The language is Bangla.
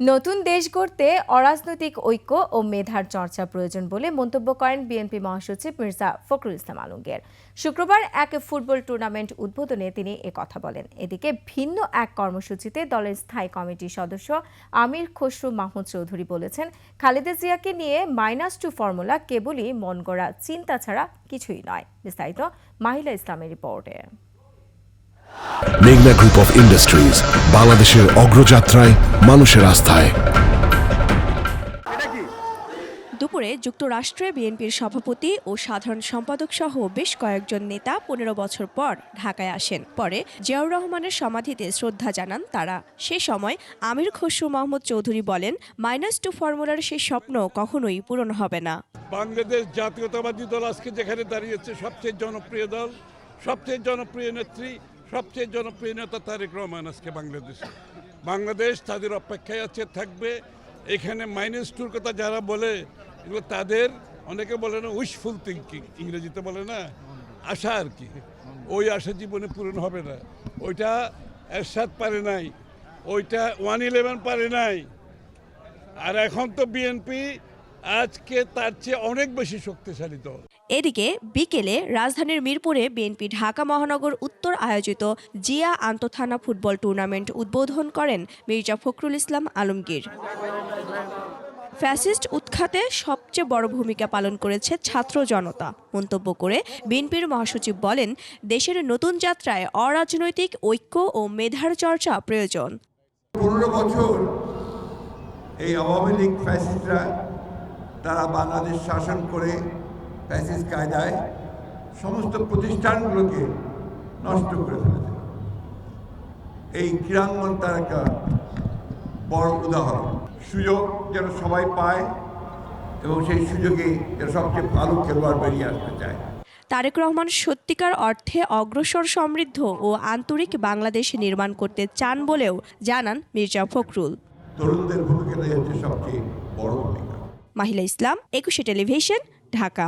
নতুন দেশ গড়তে অরাজনৈতিক ঐক্য ও মেধার চর্চা প্রয়োজন বলে মন্তব্য করেন বিএনপি মহাসচিব মির্জা ফখরুল ইসলাম আলমগীর। শুক্রবার এক ফুটবল টুর্নামেন্ট উদ্বোধনে তিনি কথা বলেন। এদিকে ভিন্ন এক কর্মসূচিতে দলের স্থায়ী কমিটির সদস্য আমির খসরু মাহমুদ চৌধুরী বলেছেন, খালেদা জিয়াকে নিয়ে মাইনাস টু ফর্মুলা কেবলই মন গড়া চিন্তা ছাড়া কিছুই নয়। বিস্তারিত মাহিলা ইসলামের রিপোর্টে। মেঘনা গ্রুপ অফ ইন্ডাস্ট্রিজ বাংলাদেশের অগ্রযাত্রায় মানুষের আস্থায়। দুপুরে যুক্তরাষ্ট্রে বিএনপির সভাপতি ও সাধারণ সম্পাদক সহ বেশ কয়েকজন নেতা পনেরো বছর পর ঢাকায় আসেন। পরে জিয়াউর রহমানের সমাধিতে শ্রদ্ধা জানান তারা। সে সময় আমির খসরু মাহমুদ চৌধুরী বলেন মাইনাস টু ফর্মুলার সেই স্বপ্ন কখনোই পূরণ হবে না। বাংলাদেশ জাতীয়তাবাদী দল আজকে যেখানে দাঁড়িয়েছে সবচেয়ে জনপ্রিয় দল সবচেয়ে জনপ্রিয় নেত্রী সবচেয়ে জনপ্রিয় নেতা তারেক রহমান আজকে বাংলাদেশে। বাংলাদেশ তাদের অপেক্ষায় আছে, থাকবে। এখানে মাইনাস টুর কথা যারা বলে, এগুলো তাদের, অনেকে বলে না উইশফুল থিঙ্কিং ইংরেজিতে বলে না, আশা আর কি। ওই আশা জীবনে পূরণ হবে না। ওইটা এরশাদ পারে নাই, ওইটা ওয়ান ইলেভেন পারে নাই। আর এখন তো বিএনপি আজকে তার চেয়ে অনেক বেশি শক্তিশালী দল। এদিকে বিকেলে রাজধানীর মিরপুরে বিএনপি ঢাকা মহানগর উত্তর আয়োজিত জিয়া আন্তঃথানা ফুটবল টুর্নামেন্ট উদ্বোধন করেন মির্জা ফখরুল ইসলাম আলমগীর। ফ্যাসিস্ট উৎখাতে সবচেয়ে বড় ভূমিকা পালন করেছে ছাত্র জনতা। মন্তব্য করে বিএনপির মহাসচিব বলেন দেশের নতুন যাত্রায় অরাজনৈতিক ঐক্য ও মেধার চর্চা প্রয়োজন। পনেরো বছর এই আওয়ামী লীগ ফ্যাসিস্টরা তারা বাংলাদেশ শাসন করে ফ্যাসিস্ট কায়দায় সমস্ত প্রতিষ্ঠানগুলোকে নষ্ট করে ফেলেছে। এই ক্রীড়াঙ্গন তার একটা বড় উদাহরণ। সুযোগ যেন সবাই পায় এবং সেই সুযোগে যেন সবচেয়ে ভালো খেলোয়াড় বেরিয়ে আসতে চায়। তারেক রহমান সত্যিকার অর্থে অগ্রসর সমৃদ্ধ ও আন্তরিক বাংলাদেশ নির্মাণ করতে চান বলেও জানান মির্জা ফখরুল। তরুণদের ভূমিকাটাই হচ্ছে সবচেয়ে বড় ভূমিকা। মাহিলা ইসলাম একুশে টেলিভিশন ঢাকা।